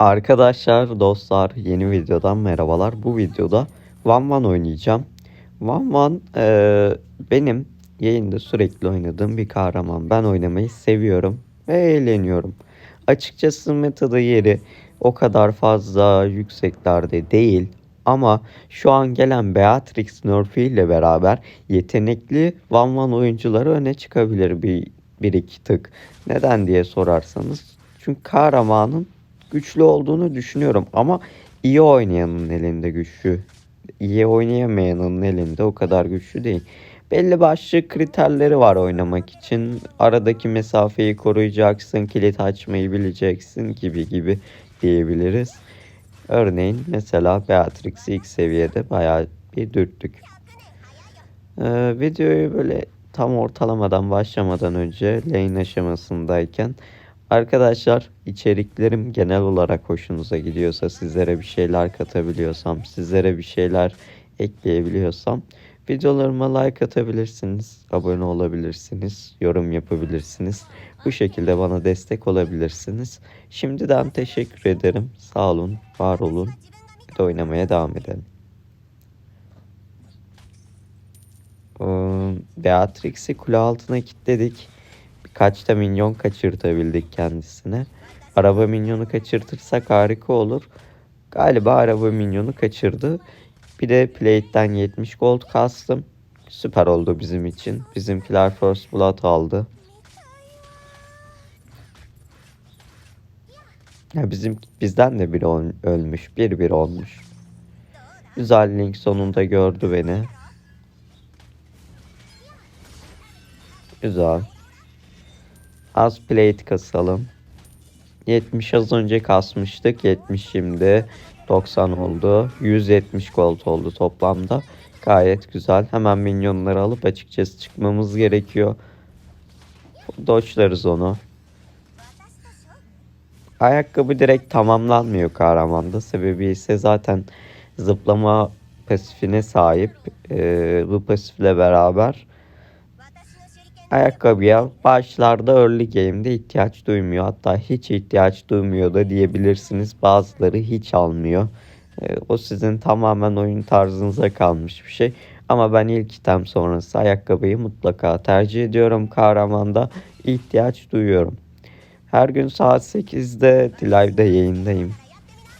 Arkadaşlar, dostlar yeni videodan merhabalar. Bu videoda One One oynayacağım. One One eee, benim yayında sürekli oynadığım bir kahraman. Ben oynamayı seviyorum ve eğleniyorum. Açıkçası metada yeri o kadar fazla yükseklerde değil. Ama şu an gelen Beatrix Nerf'i ile beraber yetenekli One One oyuncuları öne çıkabilir bir, bir iki tık. Neden diye sorarsanız. Çünkü kahramanın güçlü olduğunu düşünüyorum ama iyi oynayanın elinde güçlü. İyi oynayamayanın elinde o kadar güçlü değil. Belli başlı kriterleri var oynamak için. Aradaki mesafeyi koruyacaksın, kilit açmayı bileceksin gibi gibi diyebiliriz. Örneğin mesela Beatrix'i ilk seviyede bayağı bir dürttük. Ee, videoyu böyle tam ortalamadan başlamadan önce lane aşamasındayken Arkadaşlar içeriklerim genel olarak hoşunuza gidiyorsa sizlere bir şeyler katabiliyorsam sizlere bir şeyler ekleyebiliyorsam videolarıma like atabilirsiniz, abone olabilirsiniz, yorum yapabilirsiniz. Bu şekilde bana destek olabilirsiniz. Şimdiden teşekkür ederim. Sağ olun, var olun. Bir de oynamaya devam edelim. Beatrix'i kule altına kilitledik. Birkaç da minyon kaçırtabildik kendisine. Araba minyonu kaçırtırsak harika olur. Galiba araba minyonu kaçırdı. Bir de plate'den 70 gold kastım. Süper oldu bizim için. Bizimkiler first blood aldı. Ya bizim bizden de biri ölmüş. Bir bir olmuş. Güzel Link sonunda gördü beni. Güzel. Az plate kasalım. 70 az önce kasmıştık. 70 şimdi 90 oldu. 170 gold oldu toplamda. Gayet güzel. Hemen minyonları alıp açıkçası çıkmamız gerekiyor. Doçlarız onu. Ayakkabı direkt tamamlanmıyor kahramanda. Sebebi ise zaten zıplama pasifine sahip. Ee, bu pasifle beraber ayakkabıya başlarda early game'de ihtiyaç duymuyor. Hatta hiç ihtiyaç duymuyor da diyebilirsiniz. Bazıları hiç almıyor. Ee, o sizin tamamen oyun tarzınıza kalmış bir şey. Ama ben ilk item sonrası ayakkabıyı mutlaka tercih ediyorum. Kahramanda ihtiyaç duyuyorum. Her gün saat 8'de live'da yayındayım.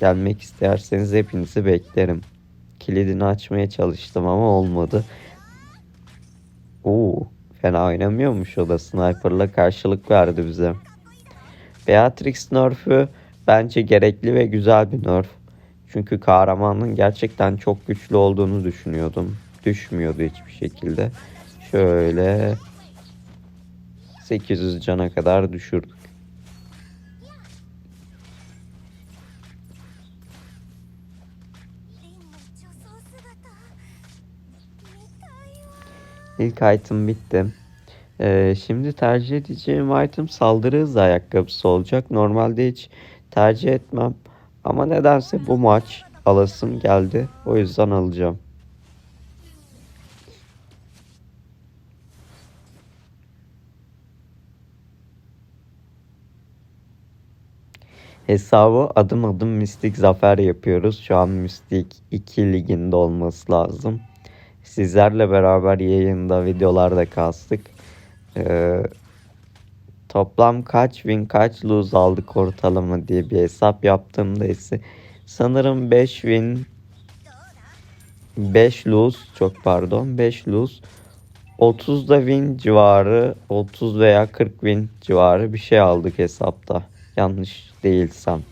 Gelmek isterseniz hepinizi beklerim. Kilidini açmaya çalıştım ama olmadı. Oo, fena oynamıyormuş o da sniper'la karşılık verdi bize. Beatrix nerf'ü bence gerekli ve güzel bir nerf. Çünkü kahramanın gerçekten çok güçlü olduğunu düşünüyordum. Düşmüyordu hiçbir şekilde. Şöyle 800 cana kadar düşürdük. İlk item bitti. Ee, şimdi tercih edeceğim item saldırı hızı ayakkabısı olacak. Normalde hiç tercih etmem. Ama nedense bu maç alasım geldi. O yüzden alacağım. Hesabı adım adım mistik zafer yapıyoruz. Şu an mistik 2 liginde olması lazım. Sizlerle beraber yayında videolarda kastık. Ee, toplam kaç win kaç lose aldık ortalama diye bir hesap yaptığımda ise sanırım 5 win 5 lose çok pardon 5 lose 30 da win civarı 30 veya 40 win civarı bir şey aldık hesapta. Yanlış değilsem.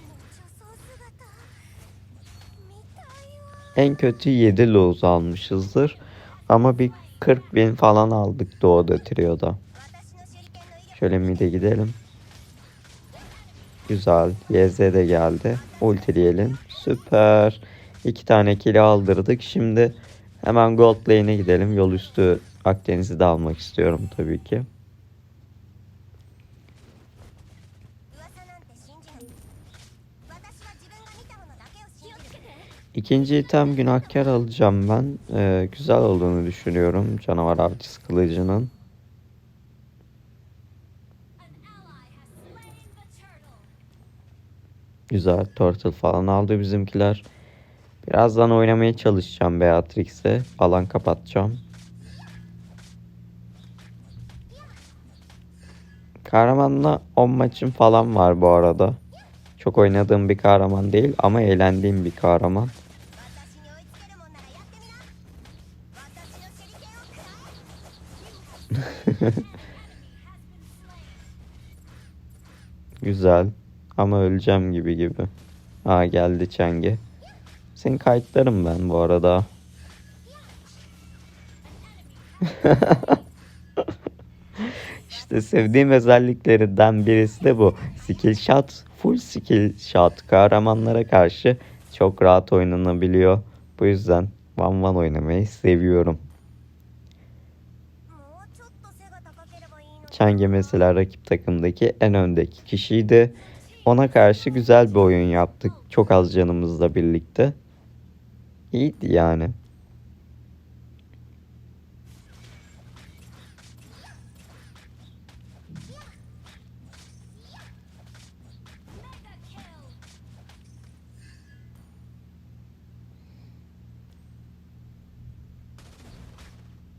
En kötü 7 lose almışızdır. Ama bir 40 bin falan aldık Doğu'da Trio'da. Şöyle mid'e gidelim. Güzel. YZ de geldi. Ultileyelim. Süper. İki tane kill aldırdık. Şimdi hemen gold lane'e gidelim. Yol üstü Akdeniz'i de almak istiyorum tabii ki. İkinci item günahkar alacağım ben. Ee, güzel olduğunu düşünüyorum canavar avcısı kılıcının. Güzel turtle falan aldı bizimkiler. Birazdan oynamaya çalışacağım Beatrix'e. Alan kapatacağım. Kahramanla 10 maçım falan var bu arada. Çok oynadığım bir kahraman değil ama eğlendiğim bir kahraman. Güzel. Ama öleceğim gibi gibi. Aa geldi Çenge. Seni kayıtlarım ben bu arada. işte sevdiğim özelliklerinden birisi de bu. Skill shot, full skill shot kahramanlara karşı çok rahat oynanabiliyor. Bu yüzden One One oynamayı seviyorum. Çenge mesela rakip takımdaki en öndeki kişiydi. Ona karşı güzel bir oyun yaptık. Çok az canımızla birlikte. İyiydi yani.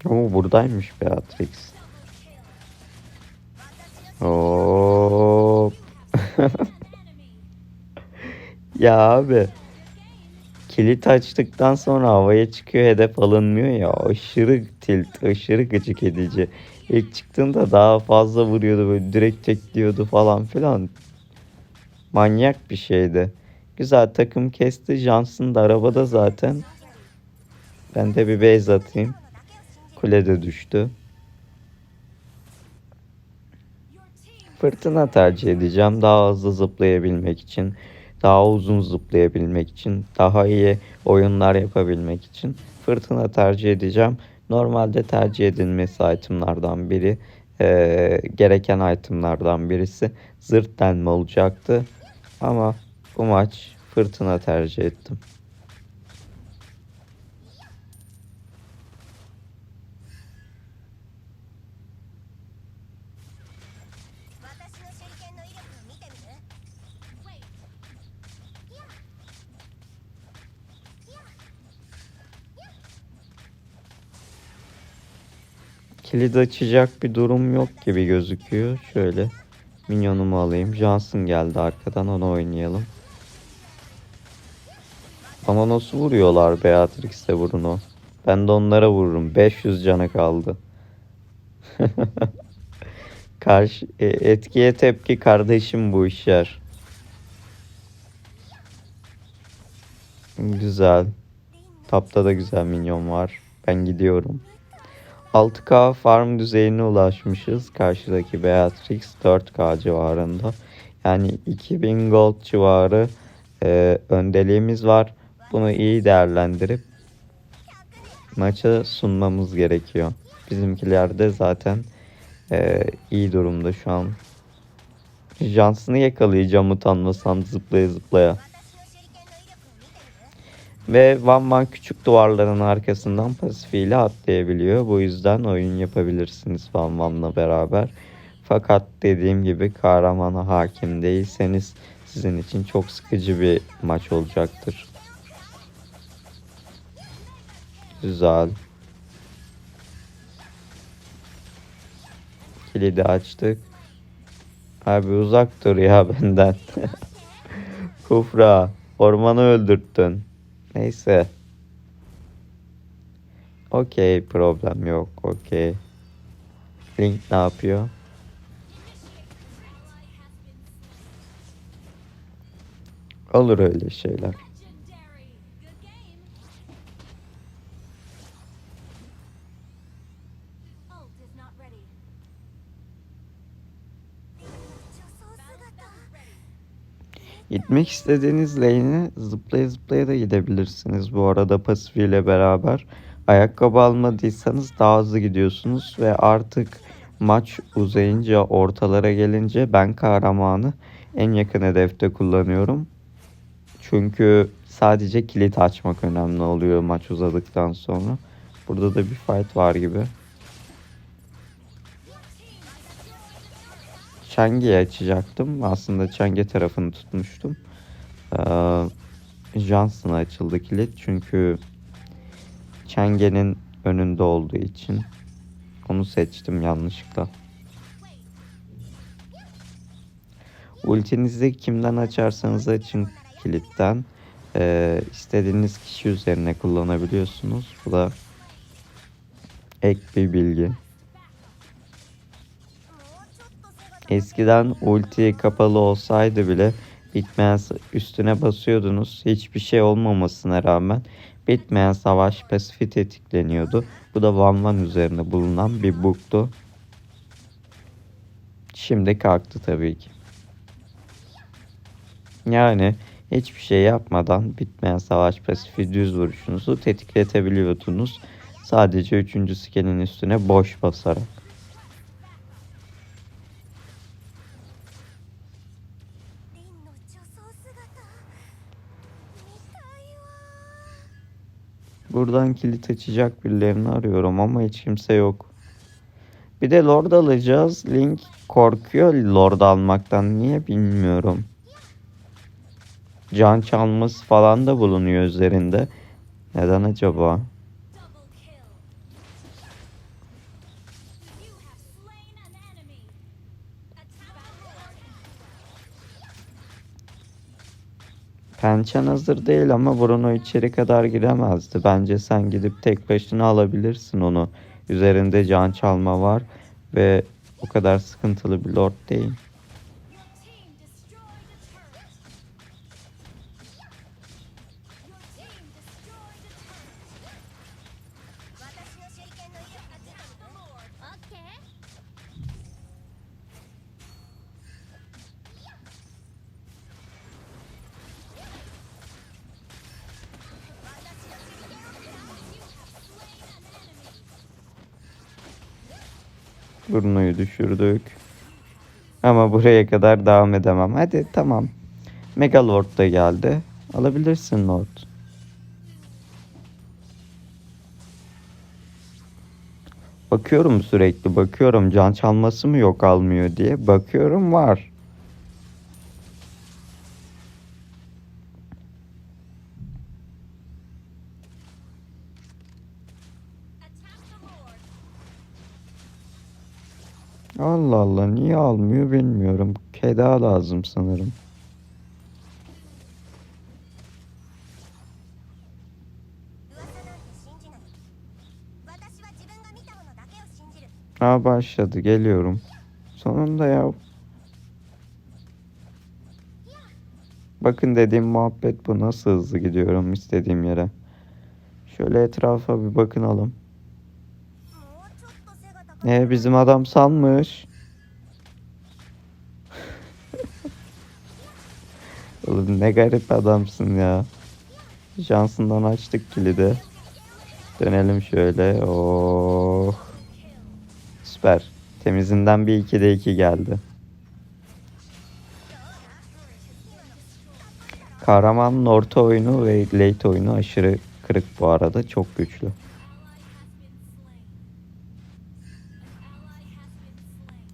Oo buradaymış Beatrix. Hop. ya abi. Kilit açtıktan sonra havaya çıkıyor hedef alınmıyor ya. Aşırı tilt, aşırı gıcık edici. İlk çıktığında daha fazla vuruyordu böyle direkt tekliyordu falan filan. Manyak bir şeydi. Güzel takım kesti. Johnson da arabada zaten. Ben de bir base atayım. Kulede düştü. Fırtına tercih edeceğim. Daha hızlı zıplayabilmek için. Daha uzun zıplayabilmek için. Daha iyi oyunlar yapabilmek için. Fırtına tercih edeceğim. Normalde tercih edilmesi itemlardan biri. eee, gereken itemlardan birisi. Zırt denme olacaktı. Ama bu maç fırtına tercih ettim. Kilidi açacak bir durum yok gibi gözüküyor. Şöyle minyonumu alayım. Johnson geldi arkadan onu oynayalım. Bana nasıl vuruyorlar Beatrix'le Bruno? Ben de onlara vururum. 500 canı kaldı. Karşı e, etkiye tepki kardeşim bu işler. Güzel. Tapta da güzel minyon var. Ben gidiyorum. 6K farm düzeyine ulaşmışız. Karşıdaki Beatrix 4K civarında. Yani 2000 gold civarı e, öndeliğimiz var. Bunu iyi değerlendirip maça sunmamız gerekiyor. Bizimkiler de zaten e, iyi durumda şu an. Johnson'ı yakalayacağım utanmasam zıplaya zıplaya. Ve Van Van küçük duvarların arkasından pasifiyle atlayabiliyor. Bu yüzden oyun yapabilirsiniz Van Van'la beraber. Fakat dediğim gibi kahramana hakim değilseniz sizin için çok sıkıcı bir maç olacaktır. Güzel. Kilidi açtık. Abi uzak dur ya benden. Kufra, ormanı öldürttün. Neyse. Okey, problem yok. Okey. Link ne yapıyor? Olur öyle şeyler. Gitmek istediğiniz lane'e zıplaya zıplaya da gidebilirsiniz bu arada pasifiyle beraber. Ayakkabı almadıysanız daha hızlı gidiyorsunuz ve artık maç uzayınca ortalara gelince ben kahramanı en yakın hedefte kullanıyorum. Çünkü sadece kilit açmak önemli oluyor maç uzadıktan sonra. Burada da bir fight var gibi. Çengi'yi açacaktım. Aslında Çenge tarafını tutmuştum. Ee, Johnson'a açıldı kilit çünkü Chenge'nin önünde olduğu için onu seçtim yanlışlıkla. Ultinizi kimden açarsanız açın kilitten ee, istediğiniz kişi üzerine kullanabiliyorsunuz. Bu da ek bir bilgi. Eskiden ulti kapalı olsaydı bile bitmeyen üstüne basıyordunuz. Hiçbir şey olmamasına rağmen bitmeyen savaş pasifi tetikleniyordu. Bu da Van Van üzerine bulunan bir bug'tu. Şimdi kalktı tabii ki. Yani hiçbir şey yapmadan bitmeyen savaş pasifi düz vuruşunuzu tetikletebiliyordunuz. Sadece 3. skenin üstüne boş basarak. Buradan kilit açacak birilerini arıyorum ama hiç kimse yok. Bir de Lord alacağız. Link korkuyor Lord almaktan. Niye bilmiyorum. Can çalması falan da bulunuyor üzerinde. Neden acaba? Double kill. You have slain an enemy. Attack the Lord. Pençen hazır değil ama Bruno içeri kadar giremezdi. Bence sen gidip tek başına alabilirsin onu. Üzerinde can çalma var ve o kadar sıkıntılı bir Lord değil. Bruno'yu düşürdük. Ama buraya kadar devam edemem. Hadi tamam. Mega Lord da geldi. Alabilirsin Lord. Bakıyorum sürekli bakıyorum can çalması mı yok almıyor diye. Bakıyorum var. Allah Allah niye almıyor bilmiyorum. Keda lazım sanırım. Ha başladı geliyorum. Sonunda ya. Bakın dediğim muhabbet bu. Nasıl hızlı gidiyorum istediğim yere. Şöyle etrafa bir bakınalım. Ee, bizim adam sanmış. Oğlum ne garip adamsın ya. Şansından açtık kilidi. Dönelim şöyle. Oh. Süper. Temizinden bir 2'de 2 geldi. Kahramanın orta oyunu ve late oyunu aşırı kırık bu arada. Çok güçlü.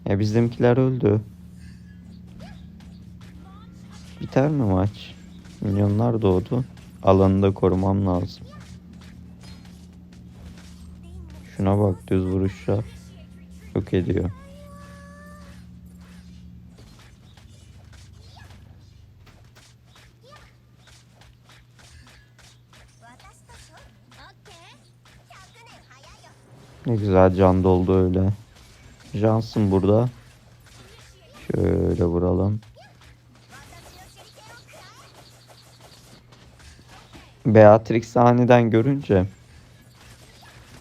Ya bizimkiler öldü. Biter mi maç? Milyonlar doğdu. Alanı da korumam lazım. Şuna bak düz vuruşlar. Yok ediyor. Ne güzel can doldu öyle. Johnson burada. Şöyle vuralım. Beatrix aniden görünce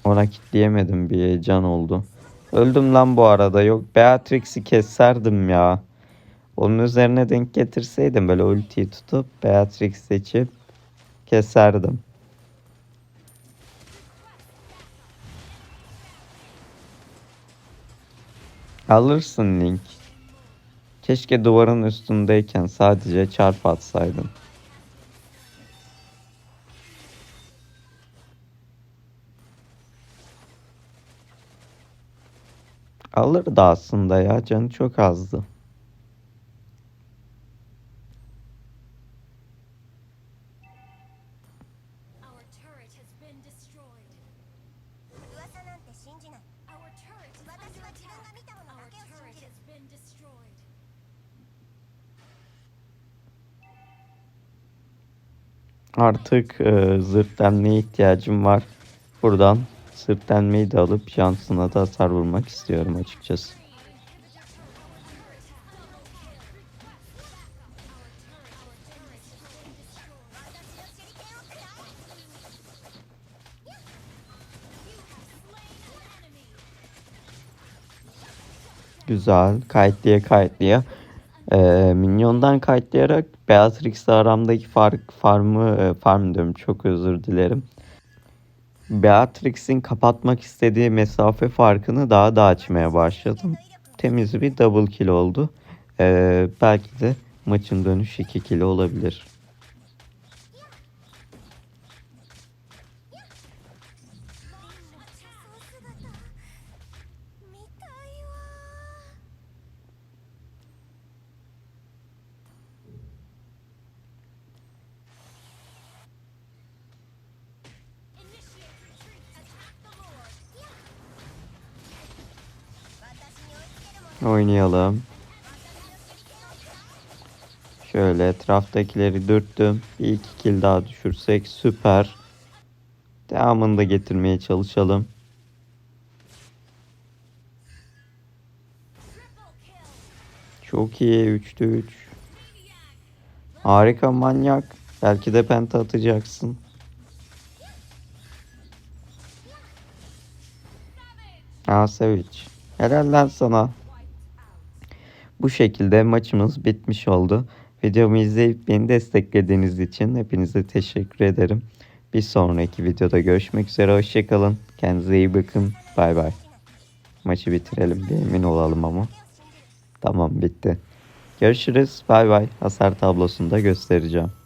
ona kitleyemedim bir heyecan oldu. Öldüm lan bu arada. Yok Beatrix'i keserdim ya. Onun üzerine denk getirseydim böyle ultiyi tutup Beatrix seçip keserdim. Alırsın Link. Keşke duvarın üstündeyken sadece çarp atsaydın. Alırdı aslında ya. Canı çok azdı. Artık e, zırh delmeye ihtiyacım var. Buradan zırh delmeyi de alıp Johnson'a da hasar vurmak istiyorum açıkçası. Güzel. Kayıtlıya kayıtlıya. Ee, minyondan kayıtlayarak Beatrix'le aramdaki fark, farmı, e, farm diyorum çok özür dilerim. Beatrix'in kapatmak istediği mesafe farkını daha da açmaya başladım. Temiz bir double kill oldu. Ee, belki de maçın dönüş 2 kill olabilir. Oynayalım. Şöyle etraftakileri dürttüm. Bir iki kill daha düşürsek süper. Devamını da getirmeye çalışalım. Çok iyi 3'te 3. Harika manyak. Belki de penta atacaksın. Savage. Helal sana. Bu şekilde maçımız bitmiş oldu. Videomu izleyip beni desteklediğiniz için hepinize teşekkür ederim. Bir sonraki videoda görüşmek üzere. Hoşçakalın. Kendinize iyi bakın. Bay bay. Maçı bitirelim. Bir emin olalım ama. Tamam bitti. Görüşürüz. Bay bay. Hasar tablosunda göstereceğim.